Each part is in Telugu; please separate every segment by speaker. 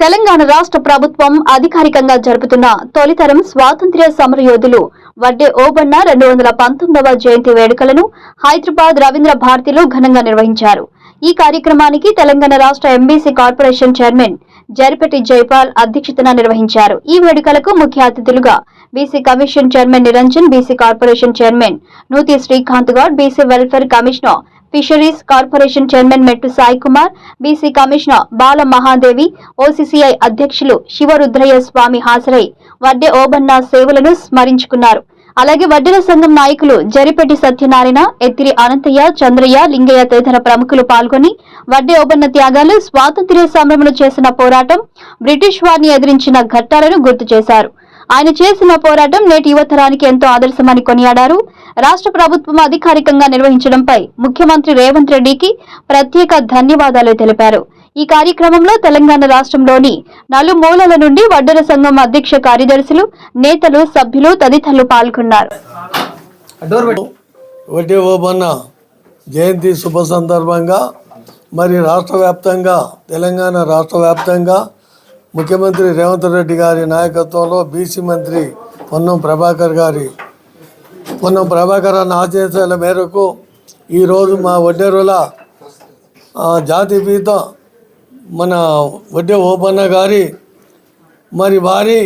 Speaker 1: తెలంగాణ రాష్ట్ర ప్రభుత్వం అధికారికంగా జరుపుతున్న తొలితరం స్వాతంత్ర్య సమరయోధులు వడ్డే ఓబన్న రెండు వందల పంతొమ్మిదవ జయంతి వేడుకలను హైదరాబాద్ రవీంద్ర భారతిలో ఘనంగా నిర్వహించారు. ఈ కార్యక్రమానికి తెలంగాణ రాష్ట్ర ఎంబీసీ కార్పొరేషన్ చైర్మన్ జరిపెట్టి జైపాల్ అధ్యక్షతన నిర్వహించారు. ఈ వేడుకలకు ముఖ్య అతిథులుగా BC commission chairman Niranjan BC corporation chairman Nuthi Srikanth Goud BC welfare commissioner fisheries corporation chairman Mettu Sai Kumar BC commissioner Bala Mahadevi OCCI అధ్యక్షులు శివరుద్రయ్య స్వామి హాజరై వడ్డే ఓబన్న సేవలను స్మరించుకున్నారు. అలాగే వడ్డెల సంఘం నాయకులు జరిపెట్టి సత్యనారాయణ ఎత్తిరి అనంతయ్య చంద్రయ్య లింగయ్య తదితర ప్రముఖులు పాల్గొని వడ్డే ఓబన్న త్యాగాలు స్వాతంత్ర్య సమరంలో చేసిన పోరాటం బ్రిటిష్ వారిని ఎదిరించిన ఘట్టాలను గుర్తు చేశారు. ఆయన చేసిన పోరాటం నేటి యువతరానికి ఎంతో ఆదర్శమని కొనియాడారు. రాష్ట్ర ప్రభుత్వం అధికారికంగా నిర్వహించడంపై ముఖ్యమంత్రి రేవంత్ రెడ్డికి ప్రత్యేక ధన్యవాదాలు తెలిపారు. ఈ కార్యక్రమంలో తెలంగాణ రాష్ట్రంలోని నలుమూలల నుండి వడ్డెర సంఘం అధ్యక్ష కార్యదర్శులు నేతలు సభ్యులు తదితరులు పాల్గొన్నారు.
Speaker 2: జయంతి శుభ సందర్భంగా మరి రాష్ట్ర వ్యాప్తంగా తెలంగాణ రాష్ట్ర వ్యాప్తంగా ముఖ్యమంత్రి రేవంత్ రెడ్డి గారి నాయకత్వంలో బీసీ మంత్రి పొన్నం ప్రభాకర్ గారి పొన్నం ప్రభాకర్ అన్న ఆదేశాల మేరకు ఈరోజు మా వడ్డేరుల జాతి జాతిపీత మన వడ్డే ఓపన్న గారి మరి వారి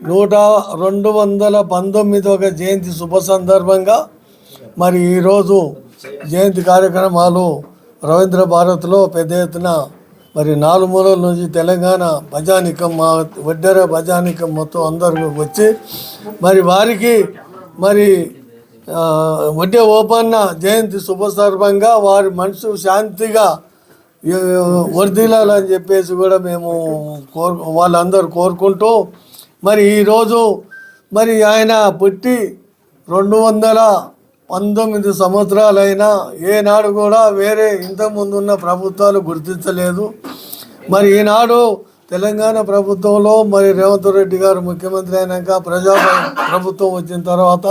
Speaker 2: నూట రెండు వందల పంతొమ్మిదవ జయంతి శుభ సందర్భంగా మరి ఈరోజు జయంతి కార్యక్రమాలు రవీంద్ర భారత్లో పెద్ద ఎత్తున మరి నాలుగు మూలల నుంచి తెలంగాణ భజానికం మా వడ్డెర భజానికం మొత్తం అందరూ వచ్చి మరి వారికి మరి వడ్డే ఓపన్న జయంతి శుభ సందర్భంగా వారి మనసు శాంతిగా వర్ధిల్లాలని చెప్పేసి కూడా మేము కోరు వాళ్ళందరూ కోరుకుంటూ మరి ఈరోజు మరి ఆయన పుట్టి రెండు వందల పంతొమ్మిది సంవత్సరాలైనా ఏనాడు కూడా వేరే ఇంతకుముందు ఉన్న ప్రభుత్వాలు గుర్తించలేదు. మరి ఈనాడు తెలంగాణ ప్రభుత్వంలో మరి రేవంత్ రెడ్డి గారు ముఖ్యమంత్రి అయినాక ప్రజా ప్రభుత్వం వచ్చిన తర్వాత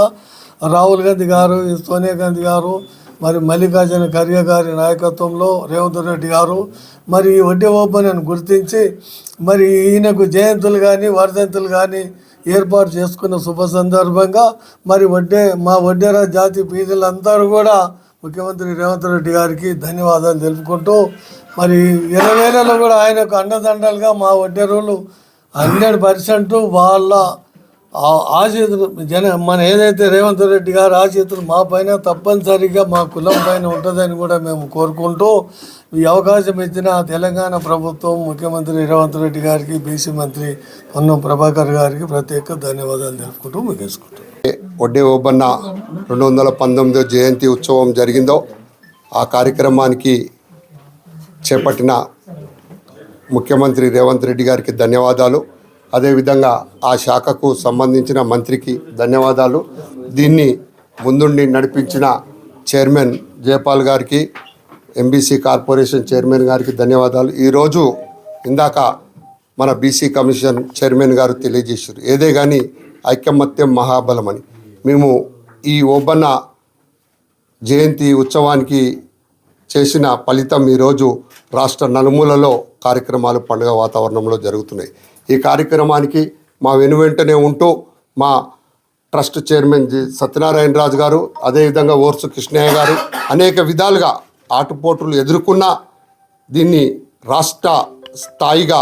Speaker 2: రాహుల్ గాంధీ గారు సోనియా గాంధీ గారు మరి మల్లికార్జున ఖర్గే గారి నాయకత్వంలో రేవంత్ రెడ్డి గారు మరి ఈ వడ్డీ ఓపెన్ గుర్తించి మరి ఈయనకు జయంతులు కానీ వర్ధంతులు కానీ ఏర్పాటు చేసుకున్న శుభ సందర్భంగా మరి వడ్డే మా వడ్డేరా జాతి పీదలందరూ కూడా ముఖ్యమంత్రి రేవంత్ రెడ్డి గారికి ధన్యవాదాలు తెలుపుకుంటూ మరి ఇరవై కూడా ఆయనకు అండదండలుగా మా వడ్డేరులు హండ్రెడ్ పర్సెంట్ వాళ్ళ ఆ- చేతులు జన మన ఏదైతే రేవంత్ రెడ్డి గారు ఆశీతులు మా పైన తప్పనిసరిగా మా కులం పైన ఉంటుందని కూడా మేము కోరుకుంటూ ఈ అవకాశం ఇచ్చిన తెలంగాణ ప్రభుత్వం ముఖ్యమంత్రి రేవంత్ రెడ్డి గారికి బీసీ మంత్రి పొన్నం ప్రభాకర్ గారికి ప్రత్యేక ధన్యవాదాలు తెలుపుకుంటూ ముగించుకుంటాం
Speaker 3: వడ్డీ ఓబన్న రెండు వందల పంతొమ్మిదో జయంతి ఉత్సవం జరిగిందో ఆ కార్యక్రమానికి చేపట్టిన ముఖ్యమంత్రి రేవంత్ రెడ్డి గారికి ధన్యవాదాలు. అదేవిధంగా ఆ శాఖకు సంబంధించిన మంత్రికి ధన్యవాదాలు. దీన్ని ముందుండి నడిపించిన చైర్మన్ జయపాల్ గారికి ఎంబీసీ కార్పొరేషన్ చైర్మన్ గారికి ధన్యవాదాలు. ఈరోజు ఇందాక మన బీసీ కమిషన్ చైర్మన్ గారు తెలియజేశారు. ఏదే కానీ ఐకమత్యం మహాబలమని. మేము ఈ ఓబన్న జయంతి ఉత్సవానికి చేసిన ఫలితం ఈరోజు రాష్ట్ర నలుమూలలో కార్యక్రమాలు పండుగ వాతావరణంలో జరుగుతున్నాయి. ఈ కార్యక్రమానికి మా వెనువెంటనే ఉంటూ మా trust chairman G Satyanarayana Raju garu అదేవిధంగా ఓర్సు కృష్ణయ్య గారు అనేక విధాలుగా ఆటుపోటులు ఎదుర్కొన్నా దీన్ని రాష్ట్ర స్థాయిగా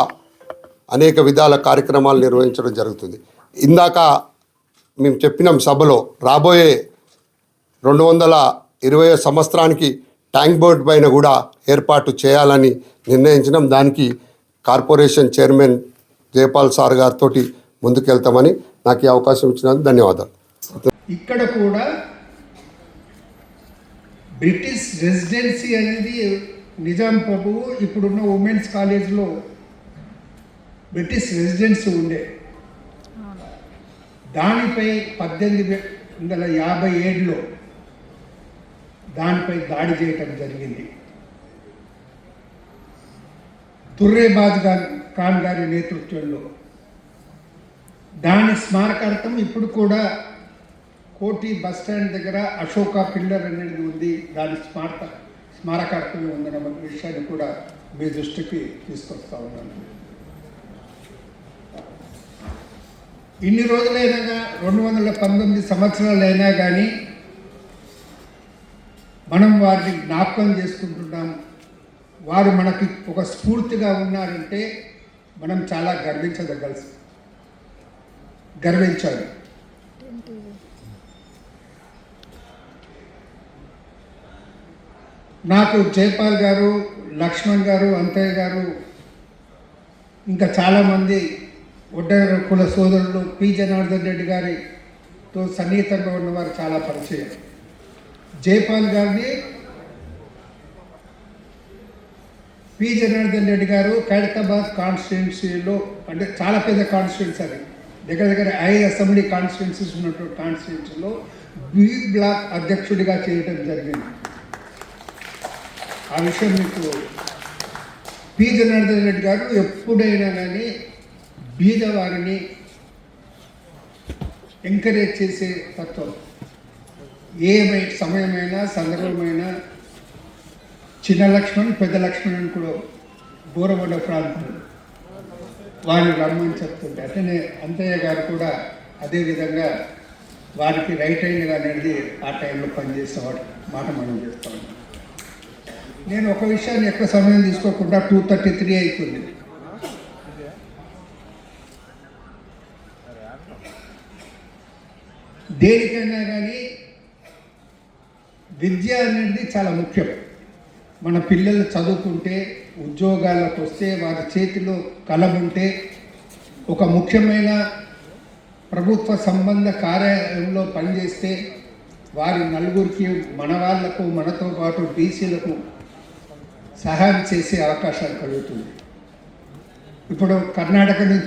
Speaker 3: అనేక విధాల కార్యక్రమాలు నిర్వహించడం జరుగుతుంది. ఇందాక మేము చెప్పినాం సభలో రాబోయే రెండు వందల ఇరవై సంవత్సరానికి ట్యాంక్ బోర్డ్ పైన కూడా ఏర్పాటు చేయాలని నిర్ణయించడం దానికి కార్పొరేషన్ చైర్మన్ జయపాల్ సార్ గారితో ముందుకెళ్తామని నాకు ఈ అవకాశం ఇచ్చినందుకు ధన్యవాదాలు.
Speaker 4: ఇక్కడ కూడా బ్రిటిష్ రెసిడెన్సీ అనేది నిజాం ప్రభువు ఇప్పుడున్న ఉమెన్స్ కాలేజ్లో బ్రిటిష్ రెసిడెన్సీ ఉండే. దానిపై పద్దెనిమిది వందల యాభై ఏడులో దానిపై దాడి చేయటం జరిగింది. తుర్రేబాజ్ గారి ఖాన్ గారి నేతృత్వంలో. దాని స్మారకార్థం ఇప్పుడు కూడా కోటి బస్ స్టాండ్ దగ్గర అశోక పిల్లర్ అనేది ఉంది. దాని స్మారక స్మారకార్థమే ఉందన్న విషయాన్ని కూడా మీ దృష్టికి తీసుకొస్తా ఉన్నాను. ఇన్ని రోజులైనా రెండు వందల పంతొమ్మిది సంవత్సరాలైనా కానీ మనం వారిని జ్ఞాపకం చేసుకుంటున్నాం. వారు మనకి ఒక స్ఫూర్తిగా ఉన్నారంటే మనం చాలా గర్వించదగలసి గర్వించాలి. నాకు జైపాల్ గారు లక్ష్మణ్ గారు అంతయ్య గారు ఇంకా చాలామంది ఒడ్డర కుల సోదరులు పి జనార్దన్ రెడ్డి గారితో సన్నిహితంగా ఉన్నవారు చాలా పరిచయం. జైపాల్ గారిని పి. జనార్దన్ రెడ్డి గారు ఖైరతాబాద్ కాన్స్టిట్యున్సీలో అంటే చాలా పెద్ద కాన్స్టిట్యున్సీ అది. దగ్గర దగ్గర ఐదు అసెంబ్లీ కాన్స్టిట్యున్సీస్ ఉన్నటువంటి కాన్స్టిట్యున్సీలో బి బ్లాక్ అధ్యక్షుడిగా చేయడం జరిగింది. ఆ విషయం మీకు పి. జనార్దన్ రెడ్డి గారు ఎప్పుడైనా కానీ బీదవారిని ఎంకరేజ్ చేసే తత్వం. ఏమై సమయమైనా సందర్భమైనా చిన్న లక్ష్మణ్ పెద్ద లక్ష్మణ్ అని కూడా దూరపడ్డ ప్రాంతం. వారిని రమ్మని చెప్తుంటే అట్లనే అంతయ్య గారు కూడా అదే విధంగా వారికి రైట్ హ్యాండ్ అనేది ఆ టైంలో పనిచేసేవాడు మాట మనం చేస్తా నేను ఒక విషయాన్ని ఎక్కువ సమయం తీసుకోకుండా టూ థర్టీ త్రీ అవుతుంది దేనికైనా కానీ విద్య అనేది చాలా ముఖ్యం. మన పిల్లలు చదువుకుంటే ఉద్యోగాలకు వస్తే వారి చేతిలో కలం ఉంటే ఒక ముఖ్యమైన ప్రభుత్వ సంబంధ కార్యాలయంలో పనిచేస్తే వారి నలుగురికి మన వాళ్ళకు మనతో పాటు బీసీలకు సహాయం చేసే అవకాశాలు కలుగుతుంది. ఇప్పుడు కర్ణాటక నుంచి